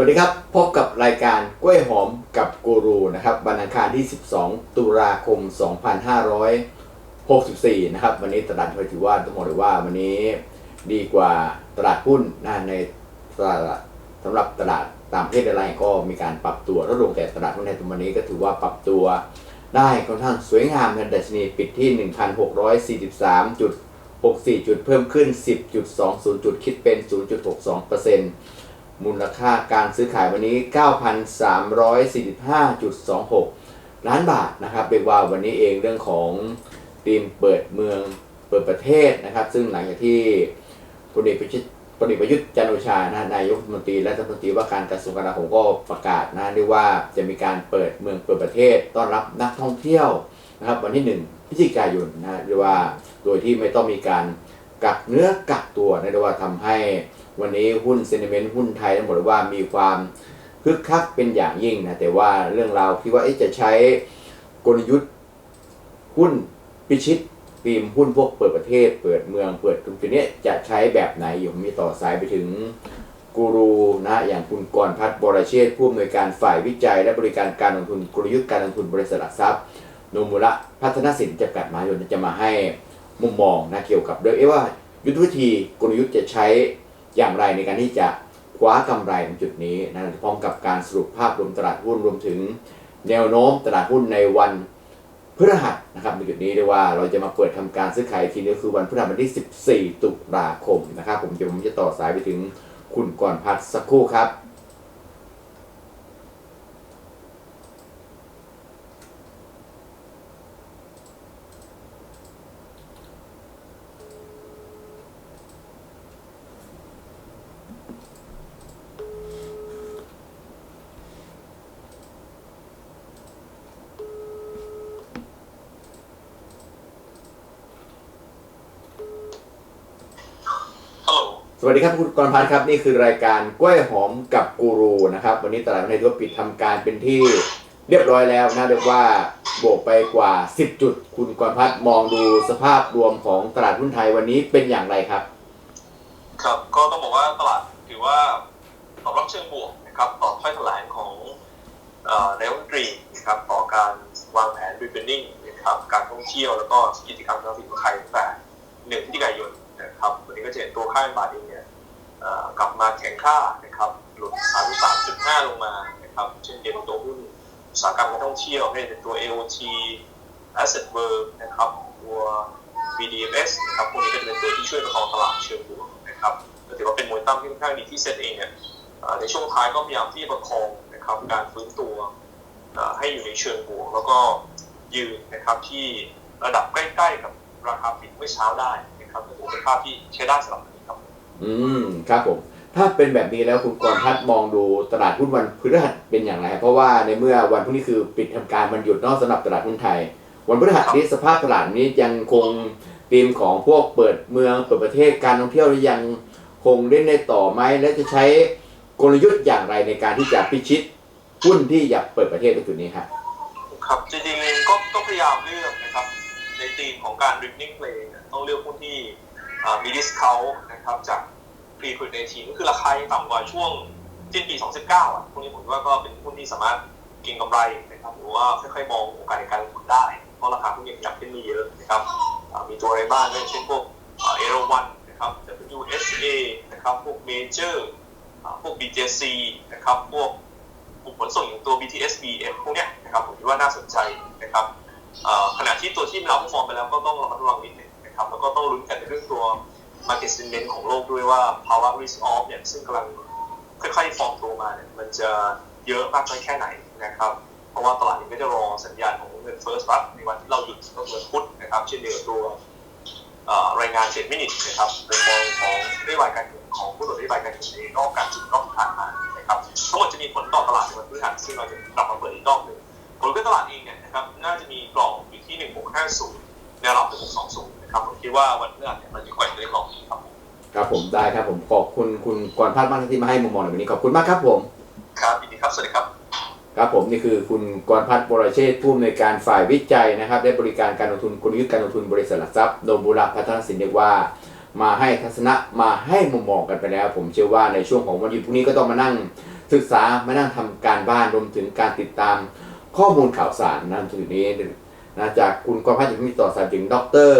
วัสดีครับ พบกับรายการกล้วยหอมกับกูรูนะครับวันอังคารที่ 12 ตุลาคม 2564 นะครับ วันนี้ตลาดหุ้นถือว่าต้องบอกเลยว่าวันนี้ดีกว่าตลาดหุ้นนะในตลาดสำหรับตลาดต่างประเทศอะไรก็มีการปรับตัวลดลงแต่ตลาดหุ้นในวันนี้ก็ถือว่าปรับตัวได้ค่อนข้างสวยงามเงินดัชนีปิดที่ 1,643.64 จุดเพิ่มขึ้น 10.20 จุดคิดเป็น 0.62% มูลค่าการซื้อขายวันนี้ 9,345.26 ล้านบาทนะครับเรียกว่าวันนี้เองเรื่องของทีมเปิดเมืองเปิดประเทศนะครับ ซึ่งหลังจากที่พลเอกประยุทธ์พลเอกประยุทธ์จันโอชานะนายกรัฐมนตรีและรัฐมนตรีว่าการกระทรวงกลาโหมก็ประกาศนะเรียกว่าจะมีการเปิดเมืองเปิดประเทศ ต้อนรับนักท่องเที่ยวนะครับวันที่ 1พฤศจิกายนนะเรียกว่าโดยที่ไม่ต้องมีการกักเนื้อกักตัวนะเรียกว่าทำให้ วันนี้หุ้นเซนิเมนต์หุ้นไทยทั้งหมดว่ามีความคึกคักเป็นอย่างยิ่งนะแต่ว่าเรื่องราวที่ว่าจะใช้กลยุทธ์หุ้นพิชิตทีมหุ้นพวกเปิดประเทศ เปิดเมืองเปิดตรงจุดนี้จะใช้แบบไหนอยู่มีต่อสายไปถึงกูรูนะอย่างคุณกรพัฒน์บรเชษผู้อำนวยการฝ่ายวิจัย และบริการการลงทุนกลยุทธ์การลงทุนบริษัทหลักทรัพย์นมุระพัฒนสินจำกัดมหาชนจะมาให้มุมมองนะเกี่ยวกับเรื่องว่ายุทธวิธีกลยุทธ์จะใช้ อย่างไรในการที่จะคว้ากำไรในจุดนี้นะพร้อมกับการสรุปภาพรวมตลาดหุ้นรวมถึง แนวโน้มตลาดหุ้นในวันพฤหัสนะครับในจุดนี้เรียกว่าเราจะมาเปิดทำการซื้อขายทีนี้คือวันพฤหัสวันที่ 14 ตุลาคมนะครับผมจะผมจะต่อสายไปถึงคุณก่อนพัดสักครู่ครับ สวัสดีครับคุณกรพัฒน์ครับนี่คือรายการกล้วยหอมกับกูรูนะครับ วันนี้ตลาดในทั่วปิดทำการเป็นที่เรียบร้อยแล้วนะเรียกว่าบวกไปกว่า 10 จุด คุณกรพัฒน์มองดูสภาพรวมของตลาดหุ้นไทยวันนี้เป็นอย่างไรครับ ครับก็ต้องบอกว่าตลาดถือว่าตอบรับเชิงบวกนะครับต่อถ้อยแถลงของนายกรัฐมนตรีนะครับต่อการวางแผน reopening นะครับการท่องเที่ยวแล้วก็กิจกรรมทางสิ่งของไทยตั้งแต่หนึ่งพฤศจิกาย ก็จะเห็นตัวค่าเงินบาทเองเนี่ยกลับมาแข็งค่านะครับหลุด 33.5 ลงมานะครับเช่นเดียวกับตัวหุ้นอุตสาหกรรมการท่องเที่ยวไม่ว่าจะเป็นตัว AOT Asset World นะครับตัว BDMs นะครับพวกนี้ก็จะเป็นตัวที่ช่วยประคองตลาดเชิงบวกนะครับก็ถือว่าเป็นมวยตั้มที่ค่อนข้างดีที่เซตเองเนี่ยในช่วงท้ายก็พยายามที่ประคองนะครับการฟื้นตัวให้อยู่ในเชิงบวก แล้วก็ยืนนะครับที่ระดับใกล้ ๆ กับราคาปิดเมื่อเช้าได้ ครับก็ถือว่าเป็นภาพที่ใช้ได้สำหรับวันนี้ครับ อืมครับผม ถ้าเป็นแบบนี้แล้วคุณกรพัฒน์มองดูตลาดหุ้นวันพฤหัสเป็นอย่างไรครับเพราะว่าในเมื่อวันพรุ่งนี้คือปิดทำการวันหยุดเนอกสำหรับตลาดหุ้นไทย วันพฤหัสนี้สภาพตลาดนี้ยังคงธีมของพวกเปิดเมืองเปิดประเทศการท่องเที่ยวยังคงเล่นได้ต่อไหมและจะใช้กลยุทธ์อย่างไรในการที่จะพิชิตหุ้นที่อยากเปิดประเทศในจุดนี้ครับ ครับจริงๆก็ต้องพยายามเลือกนะครับ ในธีมของการ reading play เนี่ยต้องเลือกหุ้นที่มี discount นะครับจาก pre covid 19ก็คือราคาต่ำกว่าช่วงสิ้นปี 2019 อะพวกนี้ผมว่าก็เป็นหุ้นที่สามารถเก็งกำไรนะครับหรือว่าค่อยๆมองโอกาสในการลงทุนได้ เพราะราคาหุ้นยังขยับขึ้นมีเยอะนะครับมีตัวอะไรบ้างเช่นพวกเอโรวันนะครับ WSA นะครับพวก Major อ่าพวก BJC นะครับพวกกลุ่มขนส่งอย่างตัว BTS BM พวกเนี้ยนะครับผมคิดว่าน่าสนใจนะครับ ขณะที่ตัวที่เราฟอร์มไปแล้วก็ต้องระมัดระวังนิดนึงนะครับแล้วก็ต้องลุ้นกันในเรื่องตัว market sentiment ของโลกด้วยว่าภาวะ risk off เนี่ยซึ่งกำลังค่อยๆฟอร์มตัวมาเนี่ยมันจะเยอะมากน้อยแค่ไหนนะครับ เพราะว่าตลาดนี้ก็จะรอสัญญาณของเงินเฟ้อสหรัฐในวันที่เราหยุดก็คือวันพุธนะครับเช่นเดียวกับตัวรายงานเจ็ดมินิทนะครับในมองของนโยบายการเงินของผู้ตรวจนโยบายการเงินในรอบการจุดรอบผ่านมานะครับทั้งหมดจะมีผลต่อตลาดในวันพฤหัสซึ่งเราจะกลับมาเปิดอีกรอบหนึ่ง ผลก็ตลาดเองเนี่ยนะครับน่าจะมีกรอบอยู่ที่ 1650แนวรับ1620นะครับผมคิดว่าวันพฤหัสเนี่ยมันจะแกว่งในกรอบนี้ครับผมครับผมได้ครับผมขอบคุณคุณกรพัฒน์มากที่มาให้มุมมองในวันนี้ขอบคุณมากครับผมครับยินดีครับสวัสดีครับครับผมนี่คือคุณกรพัฒน์บรเชษฐ์ผู้อำนวยการฝ่ายวิจัยนะครับและบริการการลงทุนกลยุทธ์การลงทุนบริษัทหลักทรัพย์โดมบุรพัฒนสินเรียกว่า มาให้ทัศนะมาให้มุมมองกันไปแล้ว ผมเชื่อว่าในช่วงของวันหยุดพรุ่งนี้ก็ต้องมานั่งศึกษามานั่งทำการบ้านรวมถึงการติดตาม ข้อมูลข่าวสารนะถึงนี้นะจากคุณกรพัฒน์จิตมิตรต่อสายถึงดร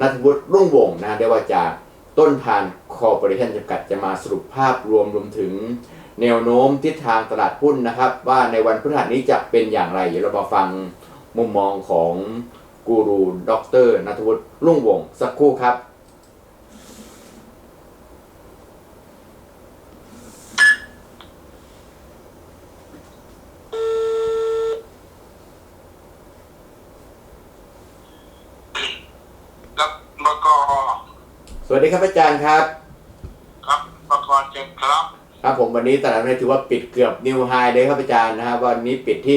นัทวุฒิรุ่งวงศ์นะได้ว่าจากต้นทานคอร์ปอเรชั่นจำกัดจะมาสรุปภาพรวมรวมถึง แนวโน้มทิศทางตลาดหุ้นนะครับ ว่าในวันพฤหัสนี้จะเป็นอย่างไรเดี๋ยวเรามาฟังมุมมองของกูรูดรนัทวุฒิรุ่งวงศ์สักครู่ครับบก ส วัสดีครับอาจารย์ครับ ครับบกเจ็ดครับ ครับผมวันนี้ตลาดหุ้นถือว่าปิดเกือบนิวไฮเลยครับอาจารย์นะครับวันนี้ปิดที่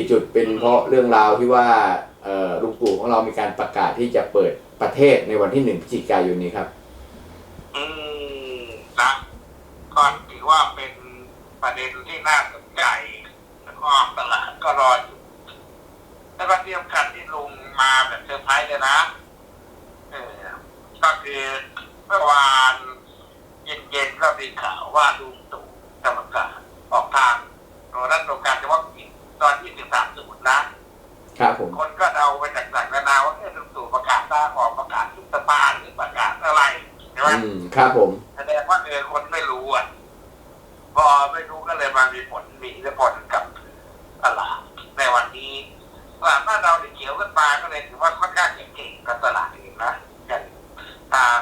1,643.64 จุดเป็นเพราะเรื่องราวที่ว่าเอ่อลุงตู่ของเรามีการประกาศที่จะเปิดประเทศในวันที่1พฤศจิกายนนี้ครับ อืมนะก็ถือว่าเป็นประเด็นที่น่าสนใจแล้วก็ตลาดก็รออยู่แล้วก็เตรียมกันที่ลุง มาแบบเซอร์ไพรส์เลยนะเออก็คือเมื่อวานเย็นๆก็มีข่าวว่าลุงตู่จะประกาศออกทางโทรทัศน์โครงการเฉพาะกิจตอนที่13ศูนย์นะครับผมคนก็เดาไปจากต่างๆนานาว่าเอ๊ะลุงตู่ประกาศลาออกประกาศยุบสภาหรือประกาศอะไรใช่ไหมอืมครับผมแสดงว่าเออคนไม่รู้อะพอไม่รู้ก็เลยมามีผลมีอิทธิพลกับตลาดในวันนี้ ตลาดบ้านเราเนี่ยเขียวขึ้นมาก็เลยถือว่าค่อนข้างจะเก่งกับตลาดอื่นนะอย่างตาม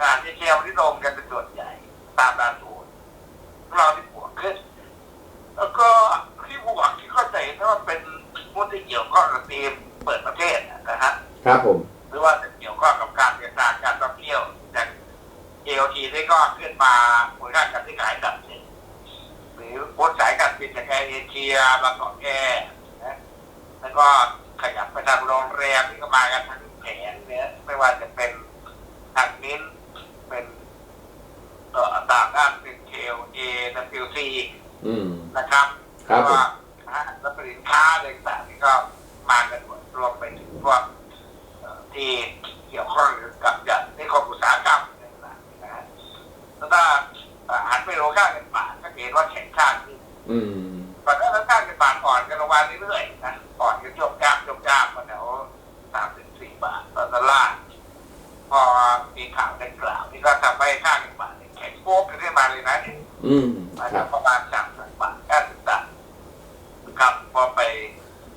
การที่เชียวที่ลงกันเป็นส่วนใหญ่ ตามดานทูนเราที่บวกขึ้น แล้วก็ที่บวกที่เข้าใจว่าเป็นหุ้นที่เกี่ยวข้องกับทีมเปิดประเทศนะฮะครับผมหรือว่าจะเกี่ยวข้องกับการเดินทางการท่องเที่ยวอย่าง AOT นี่ก็ขึ้นมามูลค่าการซื้อขายอันดับหนึ่งหรือโค้สายการบินจากแอร์เอเชียบางกอกแอร์นะ แล้วก็ขยับไปทางโรงแรมที่ก็มากันทั้งแผงเนี่ยไม่ว่าจะเป็นทางมิ้นท์เป็นเอ่อต่างด้านเป็น KLA WC อืมนะครับครับผมแล้วก็แล้วสินค้าอะไรต่างๆนี่ก็มากันหมดรวมไปถึงพวกเอ่อที่เกี่ยวข้องกับอย่างในคมอุตสาหกรรมต่างๆนะฮะแล้วถ้าเอ่อหันไปโลค่าเงินบาทก็เห็นว่าแข็งค่าขึ้นอืม ก่อนหน้านั้นค่าเงินบาทอ่อนกันลงมาเรื่อยๆนะอ่อนกันโยกจ้าบโยกจ้าบมาแถวสามถึงสี่บาทต่อดอลลาร์พอมีข่าวดังกล่าวนี่ก็ทำให้ค่าเงินบาทเนี่ยแข็งโป๊กขึ้นมาเลยนะเนี่ยอืมอาจครัจะบประมาณสามสิบบาทแค่สิบบาทครับพอไป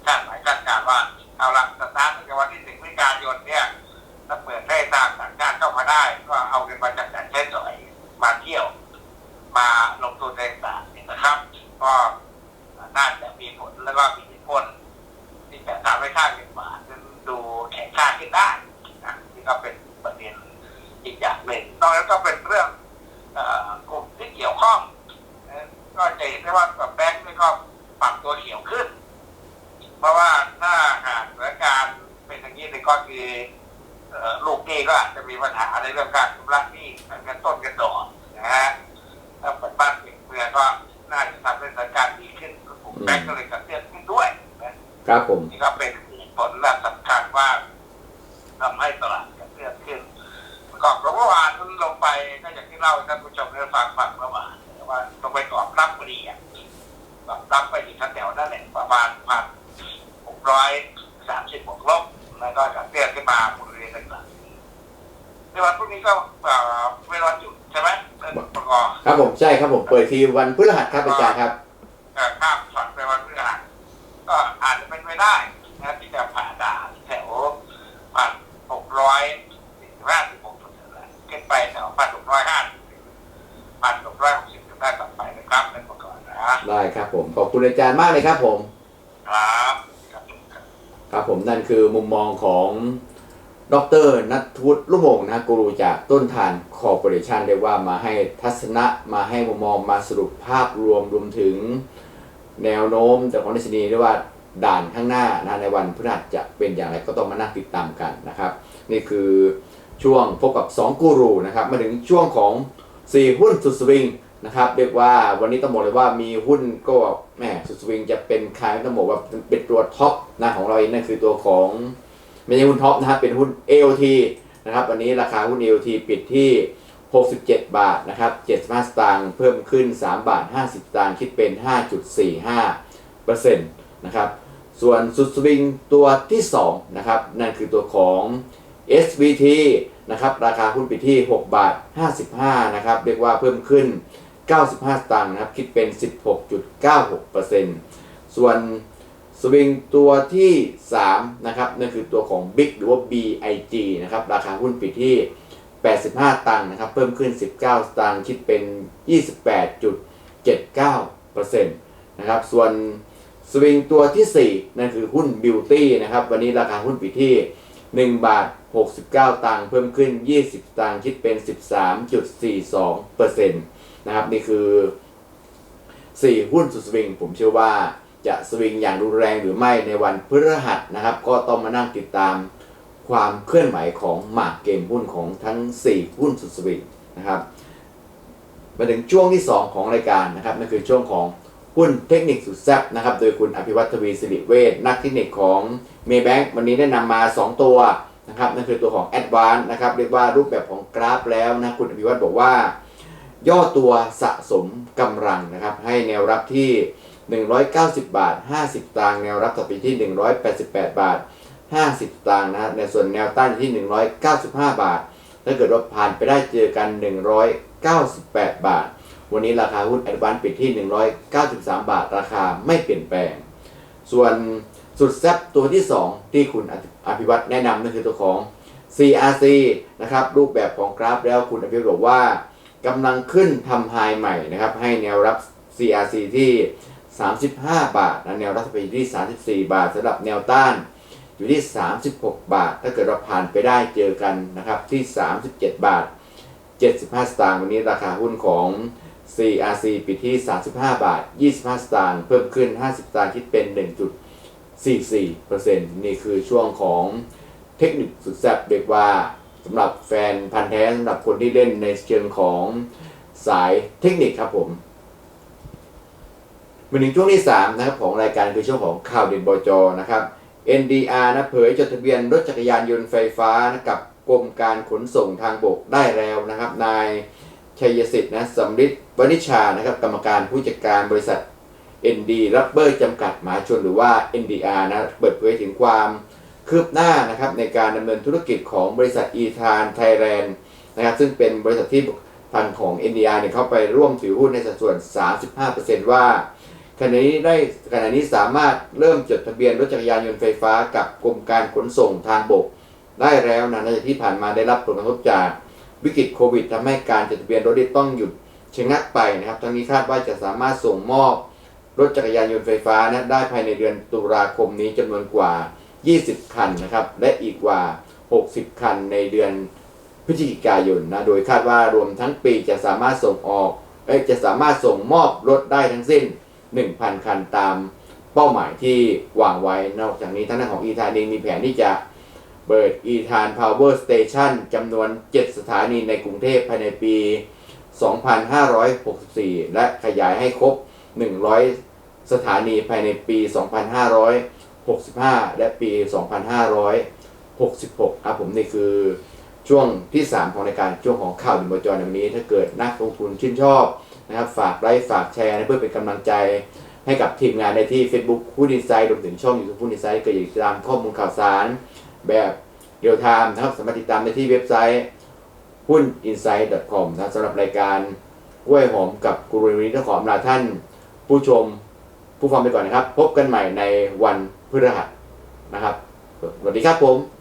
คาดหมายคาดการณ์ว่าเอาละสตาร์ทตั้งแต่วันที่หนึ่งพฤศจิกายนเนี่ยถ้าเปิดให้ตามต่างชาติเข้ามาได้ ก็เอาเงินมาจากการใช้จ่อยมาเที่ยว มาลงทุนในต่างเนี่ยนะครับ ก็น่าจะมีผล แล้วก็มีอิทธิพลที่จะทำให้ค่าเงินบาทนั้นดูแข็งค่าขึ้นได้นะนี่ก็เป็นประเด็นอีกอย่างหนึ่งนอกจากนั้นก็เป็นเรื่องอกลุ่มที่เกี่ยวข้อง ก็จะเห็นได้ว่ากับแบงค์นี่ก็ปรับตัวเขียวขึ้น เพราะว่าถ้าหากสถานการณ์เป็นอย่างนี้นี่ก็คืออลูกหนี้ก็อาจจะมีปัญหาในเรื่องการชำระหนี้เงินต้นกันดอกนะฮะถ้าเปิดบ้านเปิดเมืองก็น่าจะทำให้สถานการณ์ดี ขึ้นกลุ่มแบงค์ก็เลยกระเตื้องขึ้นด้วยนะครับผมนี่ก็เป็นผลลัพธ์สำคัญว่าทำให้ตลาดกระเตื้องขึ้นประกอบกับเมื่อวานนั้นลงไปก็อย่างที่เล่าให้ท่านผู้ชมได้ฟังฟังเมื่อวานว่าลงไปกรอบรับพอดีอะกรอบรับไปอยู่แถวๆนั่นแหละประมาณพันหกร้อยสามสิบบวกลบแล้วก็กระเตื้องขึ้นมาบริเวณต่างๆในวันพรุ่งนี้ก็เอ่อเวลาจุดใช่ไหมประกอบครับผมใช่ครับผมเปิดทีวันพฤหัสครับอาจารย์ครับเอ่อ ก็อาจจะเป็นไปได้นะที่จะผ่าด่านแถวพันหกร้อยสี่สิบห้าสิบหกจุดนะขึ้นไปแถวพันหกร้อยห้าสิบพันหกร้อยหกสิบจุดได้ต่อไปนะครับเป็นประกอบนะได้ครับผมขอบคุณอาจารย์มากเลยครับผมครับครับผมนั่นคือมุมมองของดรนัทวุฒิลุ่มงนะกูรูจากต้นทานคอร์ปอเรชันเรียกว่ามาให้ทัศนะมาให้มุมมองมาสรุปภาพรวมรวมถึง แนวโน้มแต่ของดัชนีเรียกว่าด่านข้างหน้านะในวันพฤหัสจะเป็นอย่างไรก็ต้องมานั่งติดตามกันนะครับ นี่คือช่วงพบกับ 2 กูรูนะครับมาถึงช่วงของ 4 หุ้นสุดสวิงนะครับเรียกว่าวันนี้ต้องบอกเลยว่ามีหุ้นก็แหมสุดสวิงจะเป็นใครต้องบอกว่าเป็นตัวท็อปนะของเราเองนั่นคือตัวของไม่ใช่หุ้นท็อปนะครับเป็นหุ้น AOT นะครับวันนี้ราคาหุ้น AOT ปิดที่ 67 บาทนะครับ75สตางค์เพิ่มขึ้น 3 บาท 50สตางค์คิดเป็น 5.45เปอร์เซ็นต์นะครับส่วนสุดสวิงตัวที่2นะครับนั่นคือตัวของ SVT นะครับราคาหุ้นไปที่ 6 บาท 55นะครับเรียกว่าเพิ่มขึ้น 95 สตางค์นะครับคิดเป็น 16.96%ส่วนสวิงตัวที่3นะครับนั่นคือตัวของ Big หรือว่า BIG นะครับราคาหุ้นปิดที่ 85 ตังค์นะครับ เพิ่มขึ้น 19 สตางค์คิดเป็น 28.79%นะครับ ส่วนสวิงตัวทีสี่4 นั่นคือหุ้น Beauty นะครับ วันนี้ราคาหุ้นปิดที่ 1 บาท 69 ตังค์เพิ่มขึ้น 20 ตังค์คิดเป็น 13.42%นะครับ นี่คือ 4 หุ้นสุดสวิง ผมเชื่อว่าจะสวิงอย่างรุนแรงหรือไม่ในวันพฤหัสนะครับ ก็ต้องมานั่งติดตาม ความเคลื่อนไหวของหมากเกมหุ้นของทั้ง 4 หุ้นสุดสวิงนะครับมาถึงช่วงที่ 2 ของรายการนะครับนั่นคือช่วงของหุ้นเทคนิคสุดแซ่บนะครับโดยคุณอภิวัตทวีสิริเวชนักเทคนิคของเมย์แบงค์วันนี้ได้นำมา 2 ตัวนะครับนั่นคือตัวของ a d v a n c e นะครับเรียกว่ารูปแบบของกราฟแล้วนะคุณอภิวัตบอกว่า ย่อตัวสะสมกำลังนะครับให้แนวรับที่ 190 บาท 50ตางค์แนวรับต่อไปที่ 188 บาท 50ตางค์นะครับในส่วนแนวต้านที่ 195 บาท ถ้าเกิดว่าผ่านไปได้เจอกัน 198 บาท วันนี้ราคาหุ้นแอดวานปิดที่ 193 บาท ราคาไม่เปลี่ยนแปลง ส่วนสุดแซ่บตัวที่ 2 ที่คุณอภิวัตแนะนำนั่นคือตัวของ CRC นะครับรูปแบบของกราฟแล้วคุณอภิวัตบอกว่ากำลังขึ้นทำไฮใหม่นะครับให้แนวรับ CRC ที่ 35 บาทนะแนวรับไปที่ 34 บาทสำหรับแนวต้าน อยู่ที่ 36 บาท ถ้าเกิดเราผ่านไปได้เจอกันนะครับที่ 37 บาท 75 สตางค์วันนี้ราคาหุ้นของ CRC ปิดที่ 35 บาท 25 สตางค์เพิ่มขึ้น 50 สตางค์คิดเป็น 1.44%นี่คือช่วงของเทคนิคสุดแซ่บเรียกว่าสำหรับแฟนพันธ์แท้สำหรับคนที่เล่นในเชิงของสายเทคนิคครับผมมาถึงช่วงที่ 3 นะครับของรายการคือช่วงของข่าวเด่นบจนะครับ NDR นะเผยจดทะเบียนรถจักรยานยนต์ไฟฟ้านะกับกรมการขนส่งทางบกได้แล้วนะครับ นายชัยสิทธิ์นะสำริดวณิชานะครับกรรมการผู้จัดการบริษัท ND Rubber จำกัดหมาชนหรือว่า NDR นะเปิดเผยถึงความคืบหน้านะครับในการดำเนินธุรกิจของบริษัท e t a n Thailand นะครับซึ่งเป็นบริษัทที่ทางของ NDR เนี่ยเข้าไปร่วมถือหุ้นในสัดส่วน 35%ว่า ขณะนี้ได้ขณะนี้สามารถเริ่มจดทะเบียนรถจักรยานยนต์ไฟฟ้ากับกรมการขนส่งทางบก ได้แล้วนะหลังจาที่ผ่านมาได้รับผลกระทบจากวิกฤตโควิดทำให้การจดทะเบียนรถได้ต้องหยุดชะงักไปนะครับ ทั้งนี้คาดว่าจะสามารถส่งมอบรถจักรยานยนต์ไฟฟ้านะได้ภายในเดือนตุลาคมนี้จำนวนกว่า 20 คันนะครับ และอีกกว่า 60 คันในเดือนพฤศจิกายนนะ โดยคาดว่ารวมทั้งปีจะสามารถส่งออกจะสามารถส่งมอบรถได้ทั้งสิ้น 1,000 คันตามเป้าหมายที่วางไว้ นอกจากนี้ทางด้านของอีธานเองมีแผนที่จะเปิดอีธานพาวเวอร์สเตชันจำนวน 7 สถานีในกรุงเทพภายในปี 2564 และขยายให้ครบ 100 สถานีภายในปี 2565 และปี 2566 ครับผมนี่คือช่วงที่ 3 ของรายการช่วงของข่าวดินบจรในวันนี้ ถ้าเกิดนักลงทุนชื่นชอบ นะครับฝากไลค์ฝากแชร์นะเพื่อเป็นกำลังใจให้กับทีมงานในที่ Facebook หุ้นอินไซด์รวมถึงช่อง YouTube หุ้นอินไซด์ก็อย่าลืมติดตามข้อมูลข่าวสาร แบบเรียลไทม์นะครับสามารถติดตามได้ที่เว็บไซต์หุ้น insight.com นะสำหรับรายการกล้วยหอมกับกูรูวันนี้ต้องขออำลาท่าน ผู้ชมผู้ฟังไปก่อนนะครับ พบกันใหม่ในวันพฤหัสนะครับสวัสดีครับผม